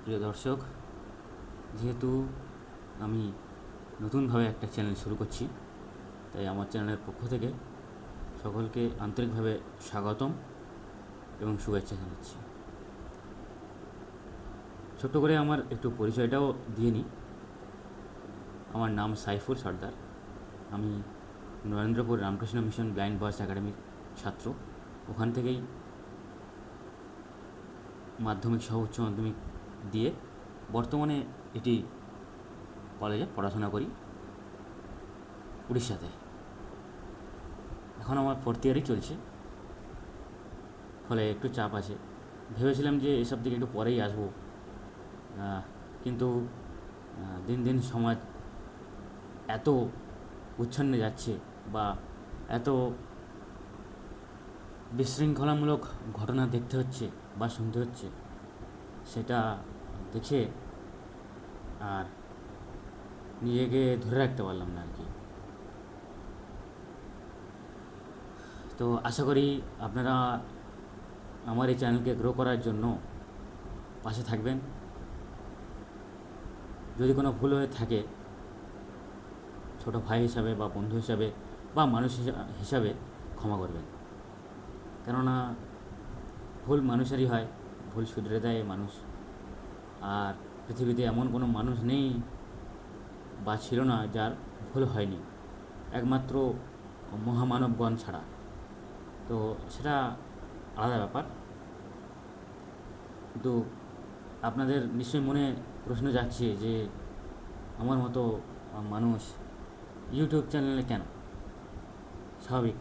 প্রিয় দর্শক, যেহেতু আমি নতুনভাবে একটা চ্যানেল শুরু করছি, তাই আমার চ্যানেলের পক্ষ থেকে সকলকে আন্তরিকভাবে স্বাগতম এবং শুভেচ্ছা জানাচ্ছি। ছোট্ট করে আমার একটু পরিচয়টাও দিয়ে নিই। আমার নাম সাইফুল সর্দার। আমি Narendrapur Ramakrishna mission blind boys একাডেমির ছাত্র। ওখান থেকেই মাধ্যমিক সহ উচ্চ মাধ্যমিক দিয়ে বর্তমানে এটি কলেজে পড়াশোনা করি উড়িষ্যাতে। এখন আমার ফোর্থ ইয়ারই চলছে। ফলে একটু চাপ আছে। ভেবেছিলাম যে এসব দিকে একটু পরেই আসব। কিন্তু দিন দিন সমাজ এত উচ্ছন্নে যাচ্ছে বা এত বিশৃঙ্খলামূলক ঘটনা দেখতে হচ্ছে। বা শুনতে হচ্ছে, সেটা দেখে আর নিজেকে ধরে রাখতে পারলাম না আর কি। তো আশা করি আপনারা আমার এই চ্যানেলকে গ্রো করার জন্য পাশে থাকবেন। যদি কোনো ভুল হয়ে থাকে, ছোট ভাই হিসাবে বা বন্ধু হিসাবে বা মানুষ হিসা- হিসাবে ক্ষমা করবেন। কেননা ভুল মানুষেরই হয়, ভুল শুধরে দেয় মানুষ। আর পৃথিবীতে এমন কোনো মানুষ নেই বা ছিল না যার ভুল হয়নি। একমাত্র মহামানবগণ ছাড়া। তো সেটা আলাদা ব্যাপার। কিন্তু আপনাদের নিশ্চয়ই মনে প্রশ্ন যাচ্ছে যে আমার মতো মানুষ ইউটিউব চ্যানেলে কেন? স্বাভাবিক।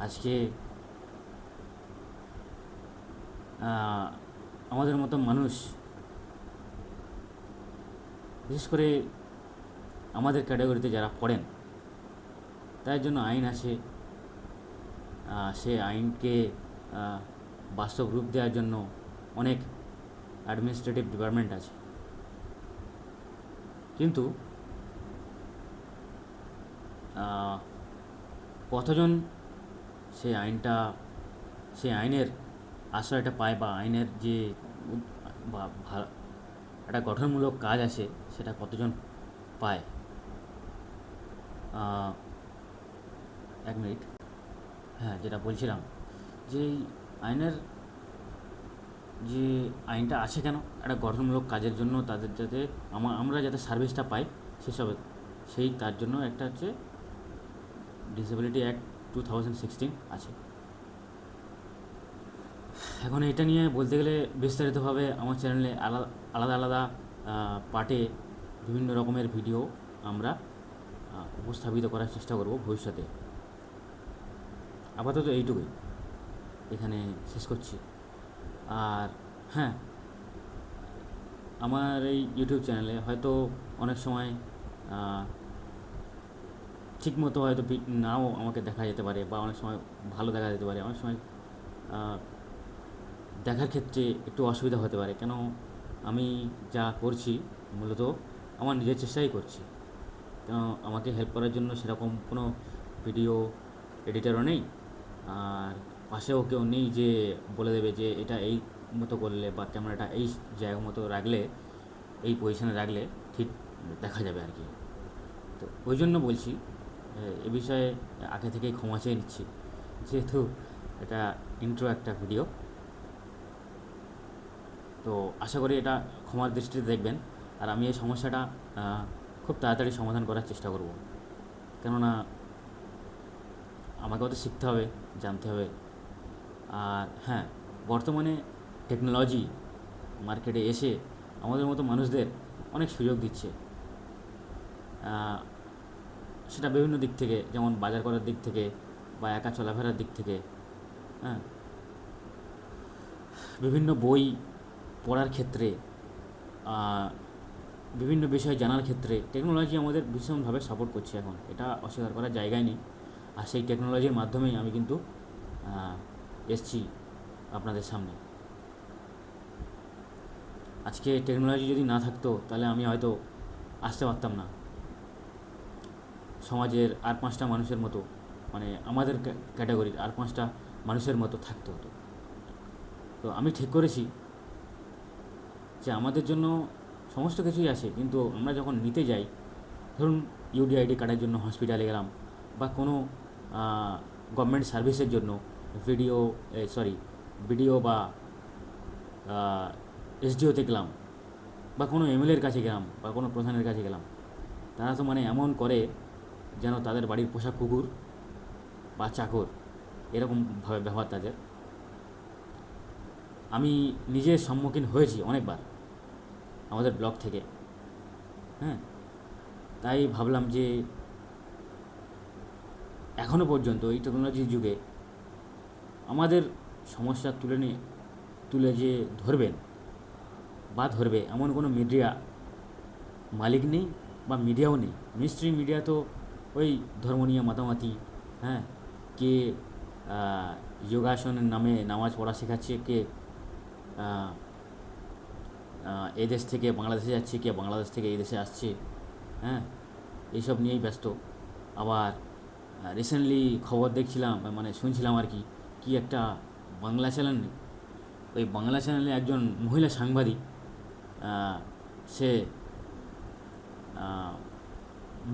আজকে আমাদের মতো মানুষ, বিশেষ করে আমাদের ক্যাটাগরিতে যারা পড়েন, তার জন্য আইন আছে। সে আইনকে বাস্তব রূপ দেওয়ার জন্য অনেক অ্যাডমিনিস্ট্রেটিভ ডিপার্টমেন্ট আছে। কিন্তু কতজন সেই আইনটা সেই আইনের আশ্রয়টা পায় বা আইনের যে বা একটা গঠনমূলক কাজ আছে, সেটা কতজন পায়? এক মিনিট। হ্যাঁ যেটা বলছিলাম যে আইনের যে আইনটা আছে কেন, একটা গঠনমূলক কাজের জন্য তাদের যাতে আমা- আমরা যাতে সার্ভিসটা পাই সেসব সেই তার জন্য একটা হচ্ছে disability act two thousand sixteen আছে। এখন এটা নিয়ে বলতে গেলে বিস্তারিতভাবে আমার চ্যানেলে আলাদা আলাদা আলাদা পার্টে বিভিন্ন রকমের ভিডিও আমরা উপস্থাপিত করার চেষ্টা করব ভবিষ্যতে। আপাতত এইটুকুই। এখানে শেষ করছি। আর হ্যাঁ আমার এই ইউটিউব চ্যানেলে হয়তো অনেক সময় ঠিকমতো হয়তো নাও আমাকে দেখা যেতে পারে বা অনেক সময় ভালো দেখা যেতে পারে। অনেক সময় দেখার ক্ষেত্রে একটু অসুবিধা হতে পারে। কেন আমি যা করছি মূলত আমার নিজের চেষ্টাই করছি। কেন আমাকে হেল্প করার জন্য সেরকম কোনো ভিডিও এডিটারও নেই। আর পাশেও কেউ নেই যে বলে দেবে যে এটা এই মতো করলে বা ক্যামেরাটা এই জায়গা মতো রাখলে, এই পজিশনে রাখলে ঠিক দেখা যাবে আর কি। তো ওই জন্য বলছি, এ- বিষয়ে আগে থেকেই ক্ষমা চেয়ে নিচ্ছি। যেহেতু এটা ইন্ট্রো একটা ভিডিও তো আশা করি এটা ক্ষমার দৃষ্টিতে দেখবেন। আর আমি এই সমস্যাটা খুব তাড়াতাড়ি সমাধান করার চেষ্টা করব। কেননা আমাকেও তো শিখতে হবে, জানতে হবে। আর হ্যাঁ বর্তমানে টেকনোলজি মার্কেটে এসে আমাদের মতো মানুষদের অনেক সুযোগ দিচ্ছে। সেটা বিভিন্ন দিক থেকে, যেমন বাজার করার দিক থেকে বা একা চলাফেরার দিক থেকে হ্যাঁ। বিভিন্ন বই পড়ার ক্ষেত্রে বিভিন্ন বিষয় জানার ক্ষেত্রে টেকনোলজি আমাদের ভীষণভাবে সাপোর্ট করছে এখন। এটা অস্বীকার করার জায়গায় নেই। আর সেই টেকনোলজির মাধ্যমেই আমি কিন্তু এসছি আপনাদের সামনে। আজকে টেকনোলজি যদি না থাকতো, তাহলে আমি হয়তো আসতে পারতাম না। সমাজের আর পাঁচটা মানুষের মতো মানে আমাদের ক্যাটাগরির আর পাঁচটা মানুষের মতো থাকতে হতো। তো আমি ঠিক করেছি যে আমাদের জন্য সমস্ত কিছুই আছে, কিন্তু আমরা যখন নিতে যাই, ধরুন ইউডিআইডি কার্ডের জন্য হসপিটালে গেলাম বা কোনো গভর্নমেন্ট সার্ভিসের জন্য ভিডিও সরি বিডিও বা এসডিওতে গেলাম বা কোনো এমএলএর কাছে গেলাম বা কোনো প্রধানের কাছে গেলাম, তারা তো মানে এমন করে যেন তাদের বাড়ির পোষা কুকুর বা চাকর এরকমভাবে ব্যবহার তাদের। আমি নিজের সম্মুখীন হয়েছি অনেকবার। আমাদের ব্লক থেকে। হ্যাঁ? তাই ভাবলাম যে এখনও পর্যন্ত এই টেকনোলজির যুগে আমাদের সমস্যা তুলে নিয়ে তুলে যে ধরবেন বা ধরবে এমন কোনো মিডিয়া মালিক নেই বা মিডিয়াও নেই। মিস্ট্রি মিডিয়া তো ওই ধর্ম নিয়ে মাতামাতি হ্যাঁ? কে যোগাসনের নামে নামাজ পড়া শেখাচ্ছে, কে এদেশ থেকে বাংলাদেশে যাচ্ছে কে? বাংলাদেশ থেকে এই দেশে আসছে। হ্যাঁ? এইসব নিয়েই ব্যস্ত। আবার রিসেন্টলি খবর দেখছিলাম মানে শুনছিলাম আর কি কি একটা বাংলা চ্যানেল ওই বাংলা চ্যানেলে একজন মহিলা সাংবাদিক সে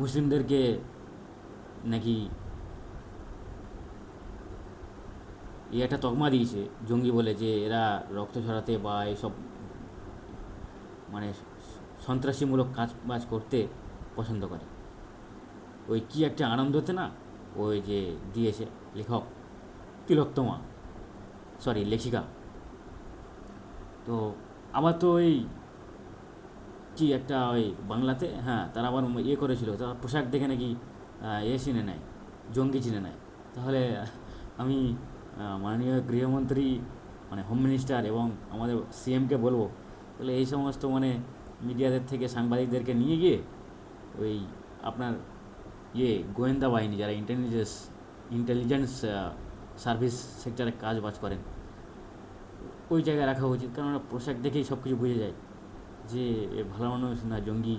মুসলিমদেরকে নাকি এই একটা তকমা দিয়েছে, জঙ্গি বলে, যে এরা রক্ত ছড়াতে বা এইসব মানে সন্ত্রাসীমূলক কাজ বাজ করতে পছন্দ করে। ওই কি একটা আনন্দতে না? ওই যে দিয়েছে লেখক তিলোত্তমা সরি লেখিকা। তো আবার তো ওই কি একটা ওই বাংলাতে হ্যাঁ তারা আবার ইয়ে করেছিল, তারা পোশাক দেখে নাকি এ চিনে নেয়, জঙ্গি চিনে নেয়। তাহলে আমি মাননীয় গৃহমন্ত্রী মানে হোম মিনিস্টার এবং আমাদের সিএমকে বলব তাহলে এই সমস্ত মানে মিডিয়াদের থেকে সাংবাদিকদেরকে নিয়ে গিয়ে ওই আপনার ইয়ে গোয়েন্দা বাহিনী, যারা ইন্টেলিজেন্স ইন্টেলিজেন্স সার্ভিস সেক্টরে কাজ বাজ করেন, ওই জায়গায় রাখা উচিত। কারণ ওরা পোশাক দেখেই সব কিছু বুঝে যায় যে ভালো মানুষ না জঙ্গি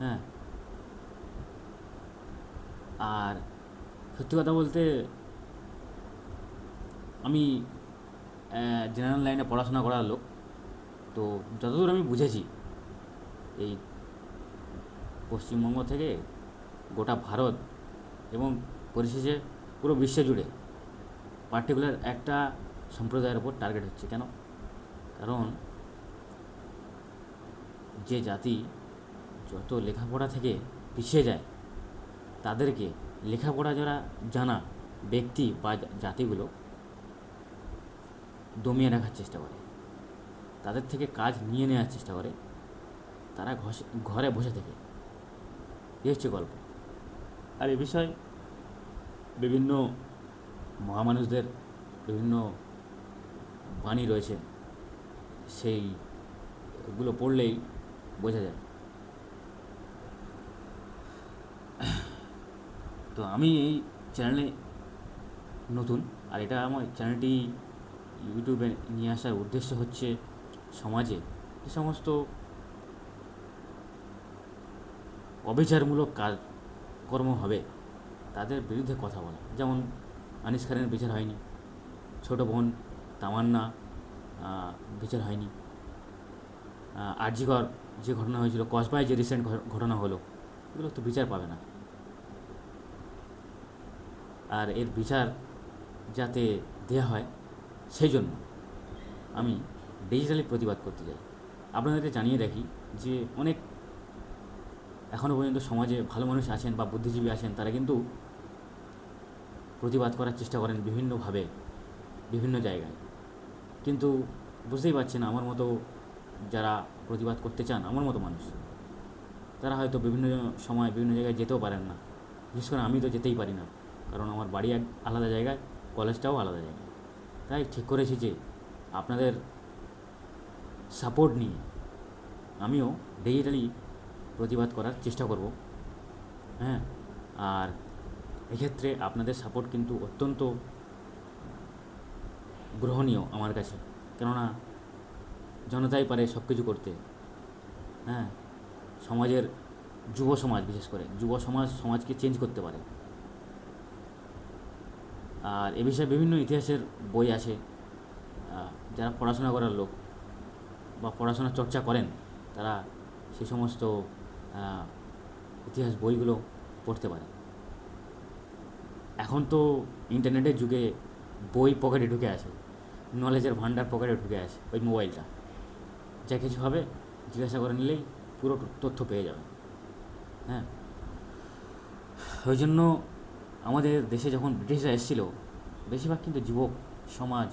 হ্যাঁ? আর সত্যি কথা বলতে আমি জেনারেল লাইনে পড়াশোনা করার লোক। তো যতদূর আমি বুঝেছি, এই পশ্চিমবঙ্গ থেকে গোটা ভারত এবং পরিশেষে পুরো বিশ্ব জুড়ে পার্টিকুলার একটা সম্প্রদায়ের ওপর টার্গেট হচ্ছে। কেন? কারণ যে জাতি যত লেখাপড়া থেকে পিছিয়ে যায়, তাদেরকে লেখাপড়া যারা জানা ব্যক্তি বা জাতিগুলো দমিয়ে রাখার চেষ্টা করে। তাদের থেকে কাজ নিয়ে নেওয়ার চেষ্টা করে, তারা ঘরে বসে থেকে। এই হচ্ছে গল্প। আর এ বিষয়ে বিভিন্ন মহামানুষদের বিভিন্ন বাণী রয়েছে, সেই গুলো পড়লেই বোঝা যায়। তো আমি এই চ্যানেলে নতুন, আর এটা আমার চ্যানেলটি ইউটিউবে নিয়ে আসার উদ্দেশ্য হচ্ছে সমাজে যে সমস্ত অবিচারমূলক কাজ কর্ম হবে, তাদের বিরুদ্ধে কথা বলা। যেমন আনিস খানের বিচার হয়নি, ছোটো বোন তামান্না বিচার হয়নি। আর আরজিকর যে ঘটনা হয়েছিল, কসবায় যে রিসেন্ট ঘটনা হলো, এগুলো তো বিচার পাবে না। আর এর বিচার যাতে দেওয়া হয়, সেই জন্য আমি ডিজিটালি প্রতিবাদ করতে চাই আপনাদেরকে জানিয়ে রাখি যে অনেক এখনও পর্যন্ত সমাজে ভালো মানুষ আছেন বা বুদ্ধিজীবী আছেন, তারা কিন্তু প্রতিবাদ করার চেষ্টা করেন বিভিন্নভাবে, বিভিন্ন জায়গায়। কিন্তু বুঝতেই পারছেন আমার মতো যারা প্রতিবাদ করতে চান, আমার মতো মানুষ, তারা হয়তো বিভিন্ন সময় বিভিন্ন জায়গায় যেতেও পারেন না। বিশেষ করে আমি তো যেতেই পারি না, কারণ আমার বাড়ি এক আলাদা জায়গায়, কলেজটাও আলাদা জায়গায়। তাই ঠিক করেছি যে আপনাদের সাপোর্ট নিয়ে আমিও ডিজিটালি প্রতিবাদ করার চেষ্টা করব। হ্যাঁ আর এক্ষেত্রে আপনাদের সাপোর্ট কিন্তু অত্যন্ত গ্রহণীয় আমার কাছে। কেননা জনতাই পারে সব কিছু করতে। হ্যাঁ সমাজের যুব সমাজ বিশেষ করে, যুব সমাজ সমাজকে চেঞ্জ করতে পারে। আর এ বিষয়ে বিভিন্ন ইতিহাসের বই আছে যারা পড়াশোনা করার লোক। পড়াশোনা চর্চা করেন, তারা সে সমস্ত ইতিহাস বইগুলো পড়তে পারে। এখন তো ইন্টারনেটের যুগে বই পকেটে ঢুকে আছে নলেজের ভান্ডার পকেটে ঢুকে আছে ওই মোবাইলটা। যা কিছু হবে, জিজ্ঞাসা করে নিলেই পুরো তথ্য পেয়ে যাবে। হ্যাঁ? ওই জন্য আমাদের দেশে যখন ব্রিটিশরা এসেছিল, বেশিরভাগ কিন্তু যুবক সমাজ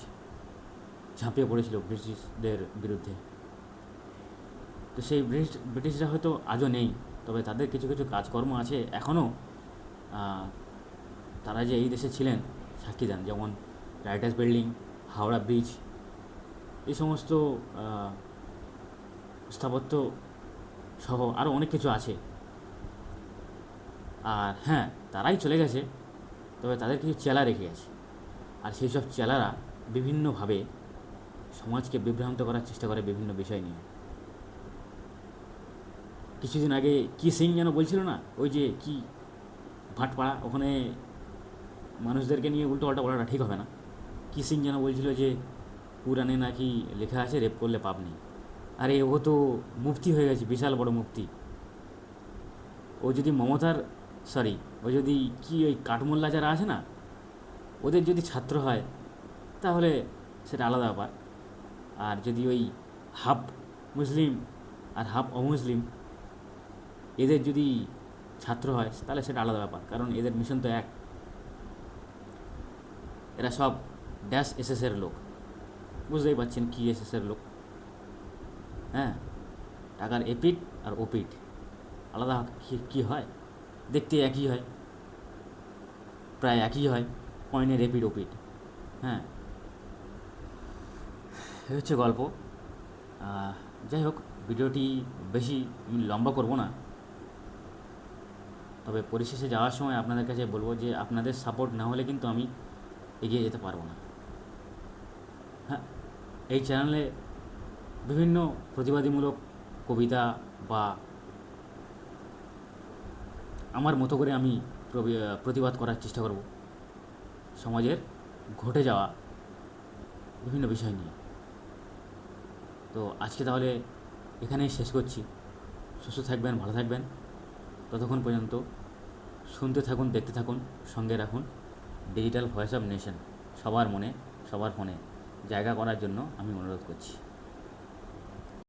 ঝাঁপিয়ে পড়েছিল ব্রিটিশদের বিরুদ্ধে। তো সেই ব্রিটিশ, ব্রিটিশরা হয়তো আজও নেই, তবে তাদের কিছু কিছু কাজকর্ম আছে এখনও। তারা যে এই দেশে ছিলেন, সাক্ষী দেন, যেমন রাইটার্স বিল্ডিং, হাওড়া ব্রিজ, এই সমস্ত স্থাপত্য সহ আরও অনেক কিছু আছে। আর হ্যাঁ তারাই চলে গেছে, তবে তাদের কিছু চেলা রেখে গেছে। আর সেই সব চেলারা বিভিন্নভাবে সমাজকে বিভ্রান্ত করার চেষ্টা করে বিভিন্ন বিষয় নিয়ে। কিছুদিন আগে কি সিং যেন বলছিল না, ওই যে কি ভাটপাড়া, ওখানে মানুষদেরকে নিয়ে উল্টো পাল্টা বলাটা ঠিক হবে না। কি সিং যেন বলছিল যে, পুরাণে নাকি লেখা আছে, রেপ করলে পাপ নেই। আরে, ও তো মুফতি হয়ে গেছে, বিশাল বড় মুফতি। ও যদি মমতার সরি ও যদি কি ওই কাঠমোল্লা যারা আছে না, ওদের যদি ছাত্র হয়, তাহলে সেটা আলাদা ব্যাপার। আর যদি ওই হাফ মুসলিম আর হাফ অমুসলিম এদের যদি ছাত্র হয়, তাহলে সেটা আলাদা ব্যাপার, কারণ এদের মিশন তো এক। এরা সব ড্যাশ এসএসের লোক। বুঝতেই পারছেন কী এসএসের লোক। হ্যাঁ? টাকার এপিট আর ওপিট আলাদা কি- হয়? দেখতে একই হয়। প্রায় একই হয়। কয়েনের এপিট ওপিট হ্যাঁ? এই হচ্ছে গল্প। যাই হোক, ভিডিওটি বেশি লম্বা করব না। তবে পরিশেষে যাওয়ার সময় আপনাদের কাছে বলব যে আপনাদের সাপোর্ট না হলে কিন্তু আমি এগিয়ে যেতে পারব না। হ্যাঁ এই চ্যানেলে বিভিন্ন প্রতিবাদীমূলক কবিতা বা আমার মতো করে আমি প্রতিবাদ করার চেষ্টা করব। সমাজের ঘটে যাওয়া বিভিন্ন বিষয় নিয়ে। তো আজকে তাহলে এখানেই শেষ করছি। সুস্থ থাকবেন, ভালো থাকবেন। ততক্ষণ পর্যন্ত শুনতে থাকুন, দেখতে থাকুন, সঙ্গে রাখুন। ডিজিটাল ভয়েস অফ নেশন সবার মনে, সবার ফোনে। জায়গা করার জন্য আমি অনুরোধ করছি।